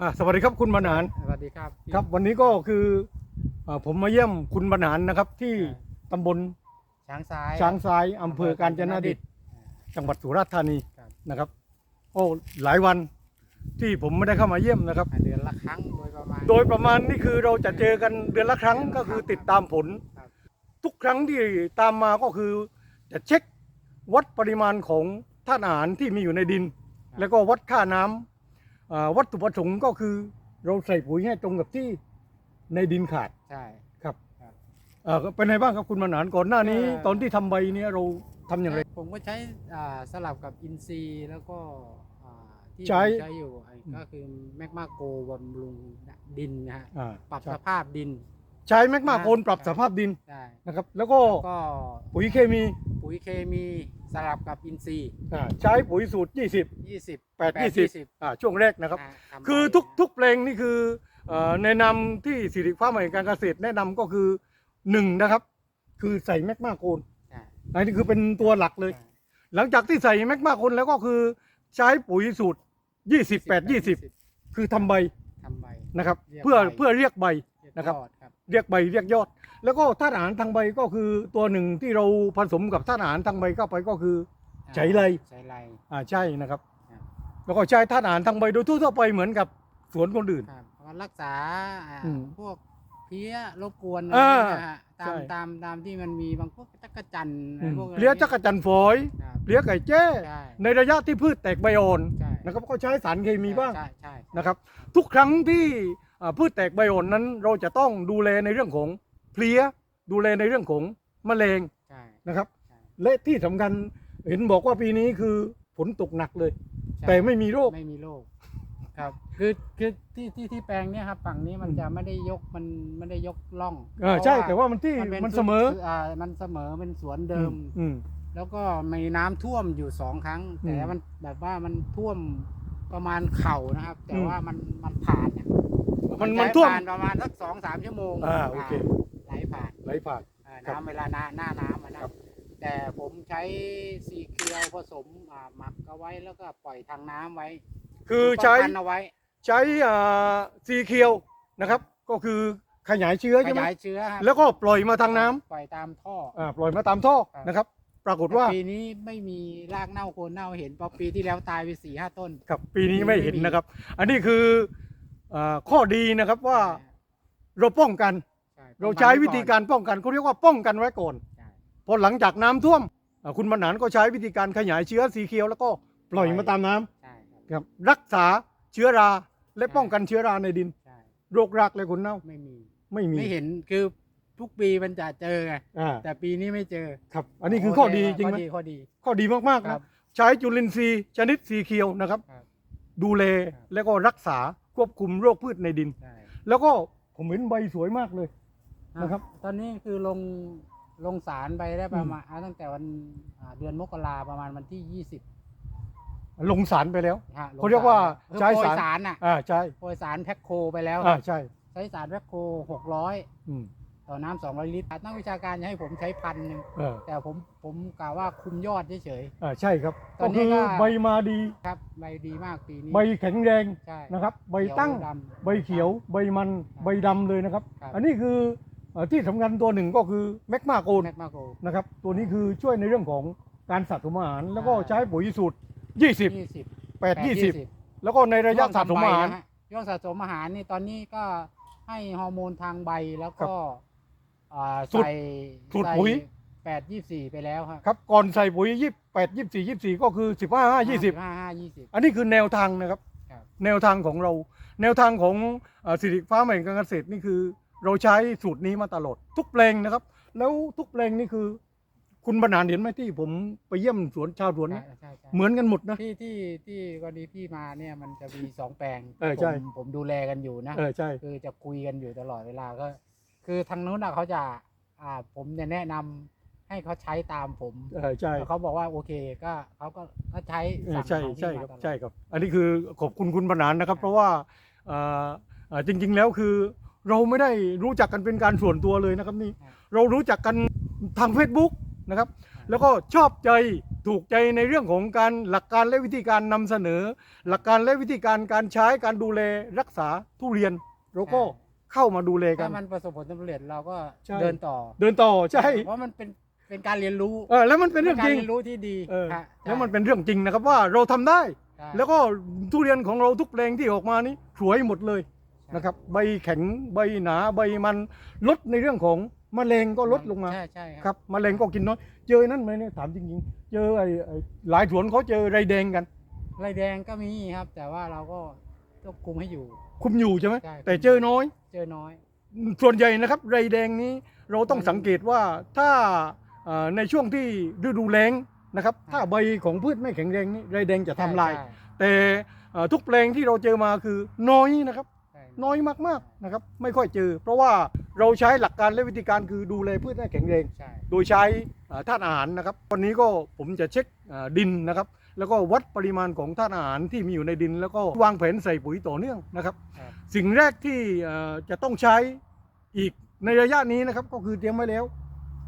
อ่าสวัสดีครับคุณบรรหารสวัสดีครับพี่ครับ วันนี้ก็คืออ่าผมมาเยี่ยมคุณบรรหารนะครับ ที่อ่าตำบลช้างซ้ายช้างซ้ายอำเภอกาญจนดิตจังหวัดสุราษฎร์ธานีครับนะครับ โอ้หลายวันที่ผมไม่ได้เข้ามาเยี่ยมนะครับอ่าเดือนละครั้งโดยประมาณ โดยประมาณนี่คือเราจะเจอกันเดือนละครั้งก็คือติดตามผล ครับ ทุกครั้งที่ตามมาก็คือจะเช็ควัดปริมาณของธาตุอาหารที่มีอยู่ในดิน แล้วก็วัดค่าน้ำอ่า วัตถุประสงค์ก็คือเราใส่ปุ๋ยให้ตรงกับที่ในดินขาด ใช่ ครับครับ เอ่อเป็นไงบ้างครับคุณมานานก่อนหน้านี้ เอ่อ ตอนที่ทำใบเนี้เราทำอย่างไร ผมก็ใช้อ่าสลับกับอินซีย์แล้วก็อ่าที่ใช้ผมใช้อยู่ไอ้อืม ก็คือแมกมาโกบำรุงดินนะฮะ อ่าปรับใช่ สภาพดิน ใช้แมกมาโคนอ่าปรับสภาพดินได้นะครับ แล้วก็แล้วก็ปุ๋ยเคมีปุ๋ยเคมีสลับกับอินซีย์อ่าใช้ปุ๋ยสูตร 20 20 8 20อ่าช่วงแรกนะครับาทำคือใบทุกนะทุกเพลงนี่คือเอ่อแนะนำที่สิริฟ้าร์มแห่งการเกษตรแนะนำก็คือหนึ่งนะครับ คือใส่แมกมาโคนใช่อันนี้คือเป็นตัวหลักเลยใช่หลังจากที่ใส่แมกมาโคนแล้วก็คือใช้ปุ๋ยสูตร20 8 20 คือทำใบทำใบนะครับ เรียกเพื่อใบ เพื่อเรียกใบเรียกนะครับ ยอดครับ เรียกใบเรียกยอด แล้วก็ธาตุอาหารทางใบก็คือตัวหนึ่งที่เราผสมกับธาตุอาหารทางใบเข้าไปก็คือใช้ไร ใช้ไร อ่าใช่นะครับครับแล้วก็ใช้ธาตุอาหารทางใบโดยทั่วๆไปเหมือนกับสวนคนอื่น ครับเพราะว่ารักษาอ่าอืมพวกเพี้ยรบกวนอ่าอะไรนะฮะตามใช่ตามตามที่มันมีบางพวกจักรจันทร์อืมพวกอะไรเลี้ยจักรจันทร์ฝอยครับเลี้ยไก่แจ้ ใช่ในระยะที่พืชแตกใบอ่อนใช่นะครับก็ใช้สารเคมีบ้างใช่ใช่นะครับ ทุกครั้งที่อ่า พืชแตกใบอ่อนนั้นเราจะต้องดูแลในเรื่องของเพลี้ยดูแลในเรื่องของแมลงใช่ นะครับ ใช่ และที่สำคัญเห็นบอกว่าปีนี้คือฝนตกหนักเลย ใช่แต่ไม่มีโรค ไม่มีโรคครับ คือคือที่ที่ที่แปลงเนี้ยครับฝั่งนี้มันอืม จะไม่ได้ยกมันไม่ได้ยกล่องเออใช่แต่ว่ามันที่เป็มันเสมออ่ามันเสมอเป็นสวนเดิม อืม แล้วก็มีน้ำท่วมอยู่สองครั้ง อืมแต่มันแบบว่ามันท่วมประมาณเข่านะครับ แต่อืม ว่ามันมันผ่านเนี่ย มันใช้มันท่วมผ่านประมาณสักสองสามชั่วโมงอ่าโอเค ไหลผ่านไหลผ่านอ่าครับน้ำเวลาหน้าหน้าน้ำอะนะครับ แต่ผมใช้ซีเคียวผสมอ่าหมักเอาไว้แล้วก็ปล่อยทางน้ำไว้คือใช้ป้งกันเอาไว้ใช้อ่าซีเคียวนะครับ ก็คือขยายเชื้อขใช่ไหมยายเชื้อครับแล้วก็ปล่อยมาทางน้ำปล่อยตามท่ออ่าปล่อยมาตามท่อครับ นะครับ ปรากฏว่าปีนี้ไม่มีรากเน่าโคนเน่าเห็นเพราะปีที่แล้วตายไปสี่ห้าต้นครับปีนี้ปีนี้ไม่เห็นไม่มีนะครับ อันนี้คือ อ่าข้อดีนะครับว่าเราป้องกันใช่เราใช้วิธีการป้องกันเขาเรียกว่าป้องกันไว้ก่อน ใช่ พอหลังจากน้ำท่วมอ่าคุณบรรหารก็ใช้วิธีการขยายเชื้อสีเขียวแล้วก็ปล่อยมาตามน้ำใช่ครับครับรักษาเชื้อราและป้องกันเชื้อราในดิน ใช่โรครากและคนเน่าไม่มี ไม่มีไม่เห็นคือทุกปีมันจะเจอไงอ่าแต่ปีนี้ไม่เจอครับ อันนี้คือข้อดีจริงไหมข้อดีข้อดีข้อดีมากๆครันะ บ ใช้จุลินทรีย์ชนิดสีเขียวนะครับ ครับดูแลครับแล้วก็รักษา ควบคุมโรคพืชในดิน ใช่แล้วก็ผมเห็นใบสวยมากเลย นะครับตอนนี้คือลงลงสารไปได้ประมาณอ่าตั้งแต่วันอ่าเดือนมกราประมาณวันที่ยี่สิบลงสารไปแล้ว ฮะลงเขาเรียกว่าคือใช้โปรยสาร สารน่ะอ่าใช่โปรยสารแพ็คโคไปแล้วอ่าใช่ใช้สารแพ็คโคหกร้อยอืม ต่อน้ำสองร้อยลิตรนักวิชาการจะให้ผมใช้พันหนึ่งเออแต่ผมผมกล่าวว่าคุมยอดเฉยอ่าใช่ครับตอก็นนี้คือก็ ใบมาดี ๆครับใบดีมากปีนี้ใบแข็งแรงใช่นะครับ ใบเขียวตั้งดำ ใบเขียว ใบมัน ใบดำเลยนะครับ ครับ อันนี้คือเอ่อที่สำคัญตัวหนึ่งก็คือแมกมาโกนแมกมาโกนะครับ ตัวนี้คือช่วยในเรื่องของการสะสมอาหาร แล้วก็อ่าใช้ปุ๋ยสูตร 20 ยี่สิบ8 20 แล้วก็ในระยะสะสมอาหารช่วงสะสมอาหารนี่ตอนนี้ก็ให้ฮอร์โมนทางใบแล้วก็ อ่าสูตรใส่สูตรปุ๋ย แปดยี่สี่ไปแล้วครับครับก่อนใส่ปุ๋ย28 24 24ก็คือ15 5ห้า20ห้ายี่สิบ อันนี้คือแนวทางนะครับ ครับ แนวทางของเรา แนวทางของเอ่อสิริฟ้าร์มแห่งการเกษตรนี่คือ เราใช้สูตรนี้มาตลอดทุกแปลงนะครับ แล้วทุกแปลงนี่คือ คุณบรรณานเห็นไหมที่ผมไปเยี่ยมสวนชาวสวนใช่นะใช่ใช่เหมือนกันหมดนะ ที่ที่ที่กรณีพี่มาเนี่ยมันจะมีสองแปลงเออใช่ ผมผมดูแลกันอยู่นะ เออใช่ คือจะคุยกันอยู่ตลอดเวลาก็ คือทางนู้นน่ะเขาจะ อ่า ผมจะแนะนำให้เขาใช้ตามผมเออใช่แล้วเขาบอกว่าโอเคก็เขาก็ก็ใช้เออสั่งใช่ของพี่ใช่มาครับตลอด ใช่ครับ อันนี้คือขอบคุณคุณบรรณานนะครับครับ เพราะว่าเอ่อเอ่อจริง ๆ แล้วคือเราไม่ได้รู้จักกันเป็นการส่วนตัวเลยนะครับนี่เรารู้จักกันทาง Facebook นะครับแล้วก็ชอบใจถูกใจในเรื่องของการหลักการและวิธีการนำเสนอ หลักการและวิธีการการใช้การดูแลรักษาทุเรียนเราก็ เข้ามาดูแลกัถ้านมันประสบผลสำเร็จเราก็ใช่ เดินต่อเดินต่อใช่เพราะมันเป็นเป็นการเรียนรู้เออแล้วมันเป็นเรื่องการจริง เรียนรู้ที่ดีเออ ฮะแล้วมันเป็นเรื่องจริงนะครับว่าเราทำได้ ใช่แล้วก็ทุเรียนของเราทุกแปลงที่ออกมานี่สวยหมดเลยนะครับใบแข็งใบหนาใบมันลดในเรื่องของมะเร็งก็ลดลงมา ใช่ใช่ครับมะเร็งก็กินน้อย เจอนั่นไหมเนี่ยถามจริงๆ เจอไอ้ไอ้หลายสวนเขาเจอไรแดงกัน ไรแดงก็มีครับ แต่ว่าเราก็ ต้องคุมให้อยู่ คุมอยู่ใช่ไหมใช่ แต่เจอน้อย เจอน้อย ส่วนใหญ่นะครับไรแดงนี้เราต้องมันสังเกตว่าถ้าเอ่อในช่วงที่ฤดูแล้งนะครับอ่าถ้าใบของพืชไม่แข็งแรงนี่ไรแดงจะทำลาย ใช่แต่เอ่อทุกแปลงที่เราเจอมาคือน้อยนะครับ ใช่น้อยมากๆนะครับ ไม่ค่อยเจอ เพราะว่าเราใช้หลักการและวิธีการคือดูแลพืชให้แข็งแรง ใช่ โดยใช้เอ่อธาตุอาหารนะครับ วันนี้ก็ผมจะเช็คเอ่อดินนะครับ แล้วก็วัดปริมาณของธาตุอาหารที่มีอยู่ในดิน แล้วก็วางแผนใส่ปุ๋ยต่อเนื่องนะครับ ครับ สิ่งแรกที่เอ่อจะต้องใช้อีกในระยะนี้นะครับ ก็คือเตรียมไว้แล้ว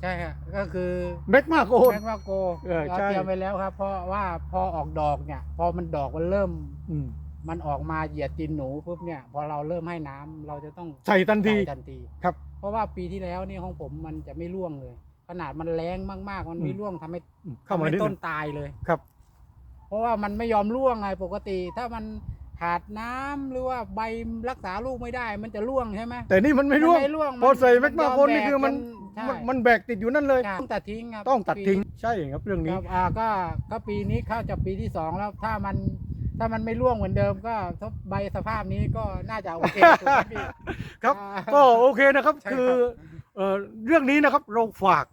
ใช่ครับก็คือเม็ดมากโอน แมกมาโกเออเราใช่ เตรียมไปแล้วครับ เพราะว่าพอออกดอกเนี่ย พอมันดอกมันเริ่ม อืมมันออกมาเหยียดตีนหนูปุ๊บเนี่ย พอเราเริ่มให้น้ำเราจะต้องใส่ทันที ใส่ทันทีครับเพราะว่าปีที่แล้วนี่ของผมมันจะไม่ร่วงเลย ขนาดมันแรงมากๆ มันไม่อืมร่วงทำให้อืมเข้ามาทำให้นิดต้นึนงตายเลย ครับ เพราะว่ามันไม่ยอมร่วงไงปกติ ถ้ามันขาดน้ำหรือว่าใบรักษาลูกไม่ได้ มันจะร่วงใช่ไหม แต่นี่มันไม่ร่วงนไม่ร่วงพอใส่แม็กยมาอโคนนี่คือมันใช่มันมันแบกติดอยู่นั่นเลยใช่ต้องตัดทิ้งครับต้องตัดทิ้งปีใช่ครับเรื่องคนี้รับอ่าก็ก็ปีนี้เข้าจะปีที่สองแล้วถ้ามันถ้ามันไม่ร่วงเหมือนเดิมก็ถ้าใบสภาพนี้ก็น่าจะโอเคถูกไหมพี่ ครับ อ่า ก็โอเคนะครับ ใช่คือครับเอ่อเรื่องนี้นะครับเราฝาก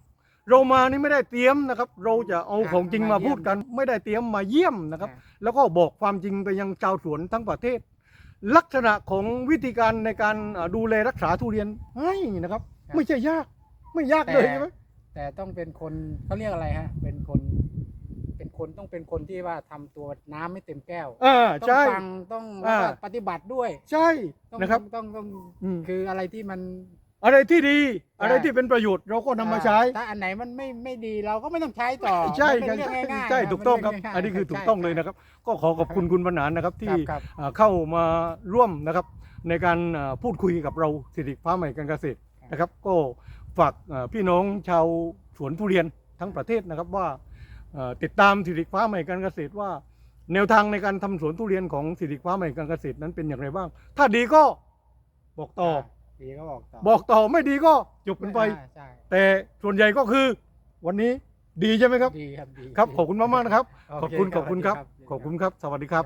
เรามานี่ไม่ได้เตรียมนะครับ เราจะเอาครับของจริงมามาเยี่ยมพูดกันไม่ได้เตรียมมาเยี่ยมนะครับ แล้วก็บอกความจริงไปยังชาวสวนทั้งประเทศ ลักษณะของวิธีการในการเอ่อดูแลรักษาทุเรียนให้นะครับ ไม่ใช่ยาก ไม่ยากเลยใช่ไหมแต่ต้องเป็นคนเขาเรียกอะไรฮะ เป็นคน เป็นคนต้องเป็นคนที่ว่าทำตัวน้ำไม่เต็มแก้วอ่าต้องใช่ฟังต้องแล้วก็อ่าปฏิบัติด้วย ใช่ต้องนะครับต้องต้องอืมคืออะไรที่มัน อะไรที่ดีใช่อะไรที่เป็นประโยชน์เราก็นำมาใช้ ถ้าอันไหนมันไม่ไม่ดีเราก็ไม่ต้องใช้ต่อใช่มันครับเป็นเรื่องง่ายๆใช่นะถูกต้องครับมัเป็เง่ายๆอันนี้คือถูกต้องเลยนะครับ ก็ขอขอบคุณคุณบรรณานนะครับที่ครับอ่าเข้ามาร่วมนะครับ ในการอ่าพูดคุยกับเราสิริฟ้าใหม่การเกษตรนะครับ ก็ฝากอ่าพี่น้องชาวสวนทุเรียนทั้งประเทศนะครับว่าเอ่อติดตามสิริฟ้าใหม่การเกษตรว่า แนวทางในการทำสวนทุเรียนของสิริฟ้าใหม่การเกษตรนั้นเป็นอย่างไรบ้าง ถ้าดีก็บอกต่อ ดีก็บอกต่อบอกต่อไม่ดีก็จบกันไป อ่าใช่แต่ส่วนใหญ่ก็คือ วันนี้ดีใช่ไหมครับ ดีครับดีครับขอบคุณมากๆนะครับโเขอบคุณขอบคุณครับสวัสดีขอบคุณครับ สวัสดีครับ